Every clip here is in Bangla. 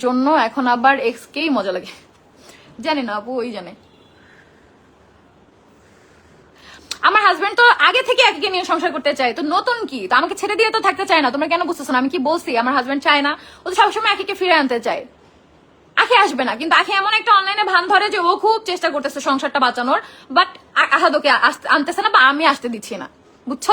জন্য এখন আবার এক্স কেই মজা লাগে। জানি না আপু, ওই জানে। আমার হাজবেন্ড তো আগে থেকে এককে নিয়ে সংসার করতে চায়, তো নতুন কি? তো আমাকে ছেড়ে দিয়ে তো থাকতে চায় না, তোমরা কেন বুঝতেছো না? আমি কি বলছি? আমার হাজবেন্ড চায় না, ও তো সবসময় একে ফিরে আনতে চায়। আখে আসবে না, কিন্তু আখে এমন একটা অনলাইনে ভান ধরে যে ও খুব চেষ্টা করতেছে সংসারটা বাঁচানোর বাট আহাদ ওকে আসতে- আনতেছে না বা আমি আসতে দিচ্ছি না। বুঝছ?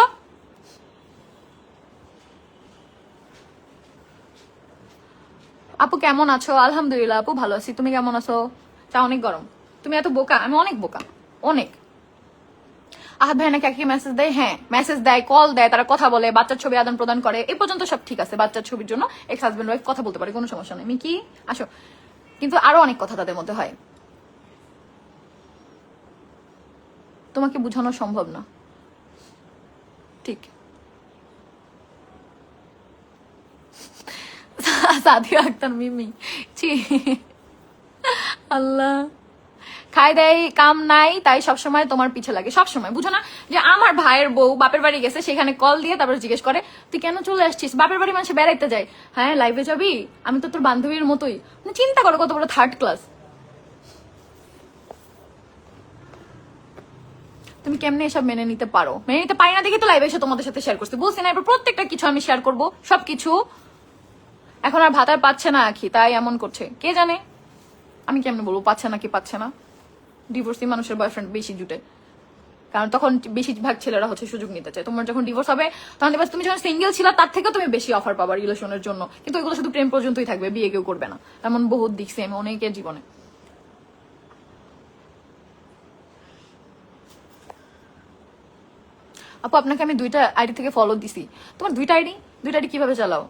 আপু কেমন আছো? আলহামদুলিল্লাহ, আপু ভালো আছি। তুমি কেমন আছো? চা অনেক গরম। তুমি এত বোকা, আমি অনেক বোকা। অনেক। আহাদ ভাই নাকি মেসেজ দেয়? হ্যাঁ মেসেজ দেয় কল দেয়, তারা কথা বলে, বাচ্চার ছবি আদান প্রদান করে। এই পর্যন্ত সব ঠিক আছে বাচ্চার ছবির জন্য। এক্স হাজবেন্ড ওয়াইফ কথা বলতে পারে, কোনো সমস্যা নেই। কি আসো। কিন্তু আরও অনেক কথা তাদের মধ্যে হয়। তোমাকে বোঝানো সম্ভব না। ঠিক। সাদিয়া আক্তার মিমি ছি আল্লাহ খাই দেয় কাম নাই তাই সবসময় তোমার পিছে লাগে সবসময় বুঝো না যে আমার ভাইয়ের বউ বাপের বাড়ি গেছে সেখানে কল দিয়ে তারপর জিজ্ঞেস করে তুই কেন চলে আসছিস বাপের বাড়ি মানুষ বেড়াইতে যায় হ্যাঁ লাইভে যাবি আমি তো তোর বান্ধবীর মতোই মানে চিন্তা করো কত বড় থার্ড ক্লাস তুমি কেমনে এসব মেনে নিতে পারো মেনে নিতে পারি না দেখি তো লাইভে এসে তোমাদের সাথে শেয়ার করছি বলছি না এবার প্রত্যেকটা কিছু আমি শেয়ার করব সবকিছু এখন আর ভাতার পাচ্ছে না আখি, তাই এমন করছে। কে জানে? আমি কেমন বলব, পাচ্ছে না কি পাচ্ছে না? ডিভোর্সি মানুষের বয়ফ্রেন্ড বেশি জুটে। কারণ তখন বেশিরভাগ ছেলেরা হচ্ছে সুযোগ নিতে চায়। তোমার যখন ডিভোর্স হবে, তখন দেখবে তুমি যখন সিঙ্গেল ছিল, তার থেকেও তুমি বেশি অফার পাবা রিলেশনের জন্য। কিন্তু ওইগুলো শুধু প্রেম পর্যন্তই থাকবে, বিয়ে কেউ করবে না। এমন বহুত দেখছি আমি অনেকের জীবনে। আপু, আপনাকে আমি দুইটা আইডি থেকে ফলো দিছি। তোমার দুইটা আইডি দুইটা আইডি কীভাবে চালাও?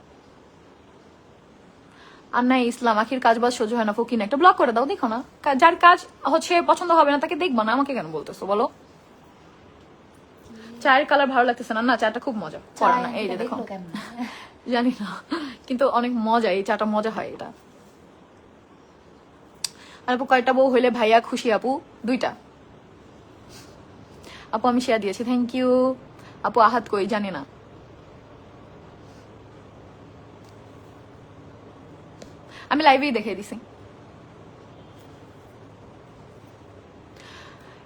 আর নাই ইসলাম আখির কাজ বাজ সহ্য হয় না ফকিন একটা ব্লক করে দাও দেখো না। যার কাজ হচ্ছে পছন্দ হবে না তাকে দেখব না আমাকে কেন বলতেছো বলো? চায়ের কালার ভালো লাগতেছে না? না চাটা খুব মজা। করে না এই যে দেখো। জানি না কিন্তু অনেক মজা এই চাটা মজা হয় এটা। আর আপু কয়টা বউ হইলে ভাইয়া খুশি আপু? দুইটা। আপু আমি শেয়ার দিয়েছি থ্যাংক ইউ আপু আহাত কই? জানি না। আমি লাইভেই দেখে দিছি।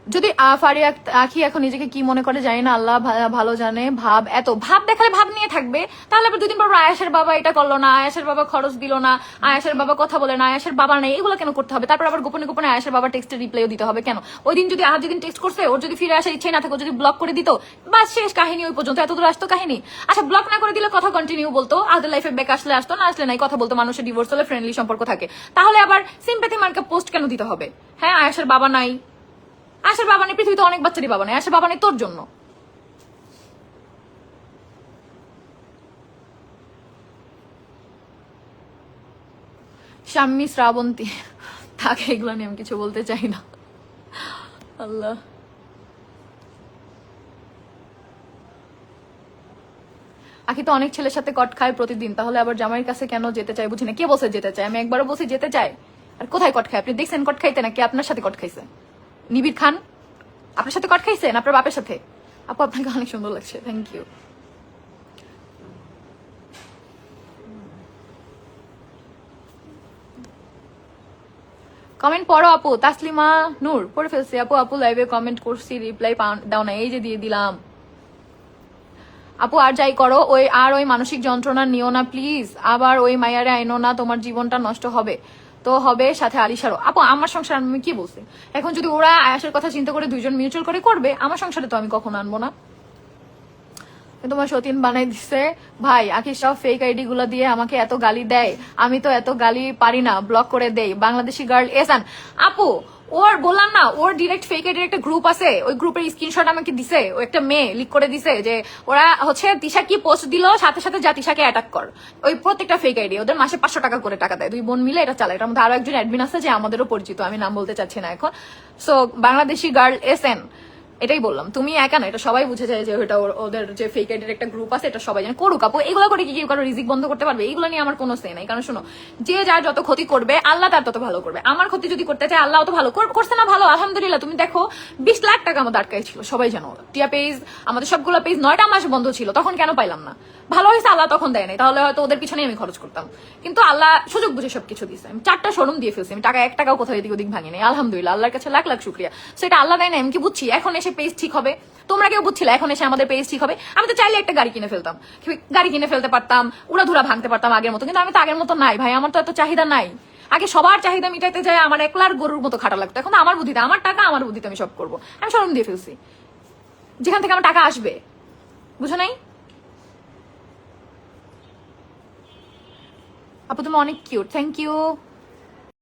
যদি আহ, ফারিয়া আখি এখন নিজেকে কি মনে করে জানি না আল্লাহ ভালো জানে ভাব এত ভাব দেখালে ভাব নিয়ে থাকবে। তাহলে আবার দুদিন পর আয়াসের বাবা এটা করল না আয়াসের বাবা খরচ দিল না আয়াসের বাবা কথা বলে না আয়াসের বাবা নেই এগুলো কেন করতে হবে? তারপর আবার গোপনে গোপনে আয়াসের বাবা টেক্সটের রিপ্লাইও দিতে হবে কেন? ওই দিন যদি আজ যেদিন টেক্সট করছে ওর যদি ফিরে আসার ইচ্ছে না থাকে যদি ব্লক করে দিত বাস শেষ কাহিনী ওই পর্যন্ত এত দূর আসতো কাহিনী। আচ্ছা ব্লক না করে দিলে কথা কন্টিনিউ বলতো আদের লাইফে ব্যাক আসলে আসতো না আসলে নাই কথা বলতো মানুষের ডিভোর্স হলে ফ্রেন্ডলি সম্পর্ক থাকে। তাহলে আবার সিম্প্যাথি মার্কা পোস্ট কেন দিতে হবে? হ্যাঁ আয়াসের বাবা নাই আয়াসের বাবা নেই, পৃথিবীতে অনেক বাচ্চারই বাবা নেই আয়াসের বাবা নেই তোর জন্য। স্বামী শ্রাবন্তী থাকে এগুলো নিয়ে আমি কিছু বলতে চাই না। আল্লাহ। আখি তো অনেক ছেলের সাথে কট খায় প্রতিদিন, তাহলে আবার জামাইয়ের কাছে কেন যেতে চাই বুঝি না? কে বসে যেতে চায়? আমি একবারও বসে যেতে চাই আর কোথায় কট খায়? আপনি দেখছেন কট খাইতে নাকি আপনার সাথে কট খাইছে? নিবিড় খান। আপনার সাথে কট খাইছেন? আপনার বাপের সাথে? আপু, আপনাকে অনেক সুন্দর লাগছে। থ্যাংক ইউ কমেন্ট পড়ো আপু। তাসলিমা নূর, পড়ে ফেলছি। আপু আপু লাইভে কমেন্ট করছি রিপ্লাই দাও না। এই যে দিয়ে দিলাম। আপু, আর যাই করো, ওই আর ওই মানসিক যন্ত্রণা নিও না প্লিজ আবার ওই মায়ারে আইনো না, তোমার জীবনটা নষ্ট হবে। তো হবে সাথে আলিশারও। আপু, আমার সংসার আমি কি বলছি? এখন যদি ওরা আয়াসের কথা চিন্তা করে দুইজন মিউচুয়াল করে করবে, আমার সংসারে তো আমি কখন আনব না। তোমার সতীন বানাই দিছে। ভাই আখি সব ফেক আইডি গুলো দিয়ে আমাকে এত গালি দেয়। আমি তো এত গালি পারি না ব্লক করে দেই। বাংলাদেশি গার্ল এসান। আপু ওর বললাম না, ওর ডিরেক্ট ফেক এর একটা গ্রুপ আছে, ওই গ্রুপের স্ক্রিনশট আমাকে দিছে, ও একটা মেয়ে লিক করে দিছে যে ওরা হচ্ছে তিশা কি পোস্ট দিল, সাথে সাথে যা তিশাকে অ্যাটাক কর। ওই প্রত্যেকটা ফেক আইডি ওদের মাসে পাঁচশো টাকা করে টাকা দেয়। দুই বোন মিলে এটা চালায়। এটার মধ্যে আরও একজন অ্যাডমিন আছে যে আমাদেরও পরিচিত, আমি নাম বলতে চাচ্ছি না এখন। So Bangladeshi girl S N এটাই বললাম, তুমি একা না, এটা সবাই বুঝে যায় যে ওটা ওদের যে ফেক আইডির একটা গ্রুপ আছে, এটা সবাই জানে। করুক আপু, এগুলো করে কি কেউ কারও রিজিক বন্ধ করতে পারবে? এগুলো নিয়ে আমার কোনো সে নাই। কারণ শোনো, যে যার যত ক্ষতি করবে, আল্লাহ তার তত ভালো করবে। আমার ক্ষতি যদি করতে চায়, আল্লাহ তো ভালো করছে না ভালো, আলহামদুলিল্লাহ। তুমি দেখো, বিশ লাখ টাকা আমাদের আটকাই ছিল, সবাই জানো। টিয়া পেজ আমাদের সবগুলো পেজ নয়টা মাস বন্ধ ছিল, তখন কেন পাইলাম না? ভালো হয়েছে, আল্লাহ তখন দেয় নাই। তাহলে হয়তো ওদের পিছনে আমি খরচ করতাম। কিন্তু আল্লাহ সুযোগ বুঝে সবকিছু দিয়েছে আমি চারটা শোরুম দিয়ে ফেলছি, আমি টাকা এক টাকাও কোথাও এদিক ওদিক ভাঙিনি। আলহামদুলিল্লাহ, আল্লাহর কাছে লাখ লাখ শুক্রিয়া। সেটা আল্লাহ দেয় না আমি কি বুঝছি? এখন এসে পেজ ঠিক হবে। তোমরা কেউ বুঝছিলে, এখন এসে আমাদের পেজ ঠিক হবে। আমি তো চাইলে একটা গাড়ি কিনে ফেলতাম। গাড়ি কিনে ফেলতে পারতাম, উড়াধুরা ভাঙতে পারতাম আগের মতো, কিন্তু আমি তো আগের মতো নাই ভাই, আমার তো এত চাহিদা নাই। আগে সবার চাহিদা মিটাইতে যায়, আমার একলার গরুর মতো খাটা লাগতো। এখন আমার বুদ্ধিতে, আমার টাকা, আমার বুদ্ধিতে আমি সব করব। আমি শোরুম দিয়ে ফেলছি। যেখান থেকে আমার টাকা আসবে, বুঝো নাই? আপু, তুমি অনেক কিউট থ্যাংক ইউ